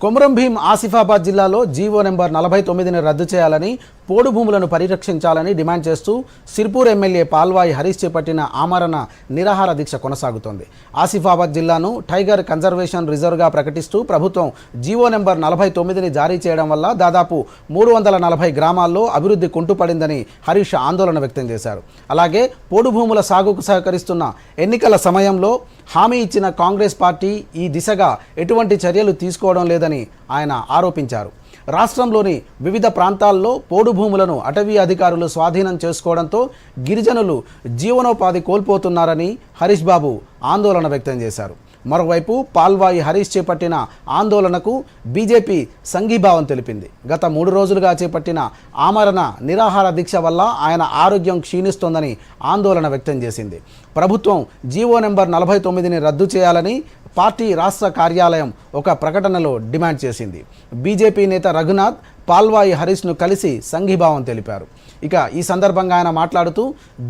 కొమరం భీం ఆసిఫాబాద్ జిల్లాలో GO number నలభై తొమ్మిదిని రద్దు చేయాలని పోడు భూములను పరిరక్షించాలని డిమాండ్ చేస్తూ సిర్పూర్ ఎమ్మెల్యే పాల్వాయి హరీష్ చేపట్టిన ఆమరణ నిరాహార దీక్ష కొనసాగుతోంది. ఆసిఫాబాద్ జిల్లాను టైగర్ కన్జర్వేషన్ రిజర్వ్గా ప్రకటిస్తూ ప్రభుత్వం జీవో నెంబర్ నలభై తొమ్మిదిని జారీ చేయడం వల్ల దాదాపు మూడు వందల నలభై గ్రామాల్లో అభివృద్ధి కుంటుపడిందని హరీష్ ఆందోళన వ్యక్తం చేశారు. అలాగే పోడు భూముల సాగుకు సహకరిస్తున్న ఎన్నికల సమయంలో హామీ ఇచ్చిన కాంగ్రెస్ పార్టీ ఈ దిశగా ఎటువంటి చర్యలు తీసుకోవడం లేదని ఆయన ఆరోపించారు. రాష్ట్రంలోని వివిధ ప్రాంతాల్లో పోడు భూములను అటవీ అధికారులు స్వాధీనం చేసుకోవడంతో గిరిజనులు జీవనోపాధి కోల్పోతున్నారని హరీష్ బాబు ఆందోళన వ్యక్తం చేశారు. మరోవైపు పాల్వాయి హరీష్ చేపట్టిన ఆందోళనకు బీజేపీ సంఘీభావం తెలిపింది. గత మూడు రోజులుగా చేపట్టిన ఆమరణ నిరాహార దీక్ష వల్ల ఆయన ఆరోగ్యం క్షీణిస్తోందని ఆందోళన వ్యక్తం చేసింది. ప్రభుత్వం జీవో నెంబర్ నలభై తొమ్మిదిని రద్దు చేయాలని పార్టీ రాష్ట్ర కార్యాలయం ఒక ప్రకటనలో డిమాండ్ చేసింది. బీజేపీ నేత రఘునాథ్ పాల్వాయి హరీష్ను కలిసి సంఘీభావం తెలిపారు. ఇక ఈ సందర్భంగా ఆయన మాట్లాడుతూ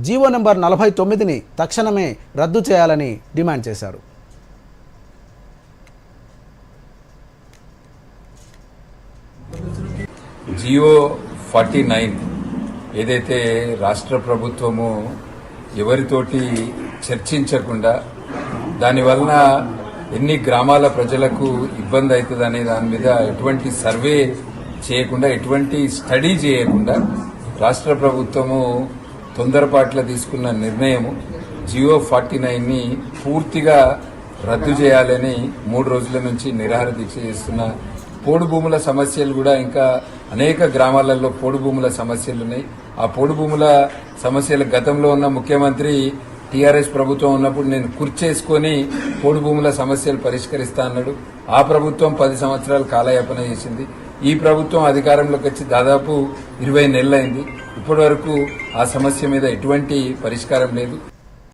జీవో నెంబర్ నలభై తొమ్మిదిని తక్షణమే రద్దు చేయాలని డిమాండ్ చేశారు. జియో ఫార్టీ నైన్ ఏదైతే రాష్ట్ర ప్రభుత్వము ఎవరితోటి చర్చించకుండా దానివలన ఎన్ని గ్రామాల ప్రజలకు ఇబ్బంది అవుతుంది అనే దాని మీద ఎటువంటి సర్వే చేయకుండా ఎటువంటి స్టడీ చేయకుండా రాష్ట్ర ప్రభుత్వము తొందరపాట్ల తీసుకున్న నిర్ణయము జియో ఫార్టీ నైన్ని పూర్తిగా రద్దు చేయాలని మూడు రోజుల నుంచి నిరాహార దీక్ష చేస్తున్న పోడు భూముల సమస్యలు కూడా ఇంకా అనేక గ్రామాలలో పోడు భూముల సమస్యలు ఉన్నాయి. ఆ పోడు భూముల సమస్యలు గతంలో ఉన్న ముఖ్యమంత్రి టీఆర్ఎస్ ప్రభుత్వం ఉన్నప్పుడు నేను కుర్చేసుకొని పోడు భూముల సమస్యలు పరిష్కరిస్తా అన్నాడు. ఆ ప్రభుత్వం పది సంవత్సరాలు కాలయాపన చేసింది. ఈ ప్రభుత్వం అధికారంలోకి వచ్చి దాదాపు ఇరవై నెలలైంది. ఇప్పటి వరకు ఆ సమస్య మీద ఎటువంటి పరిష్కారం లేదు.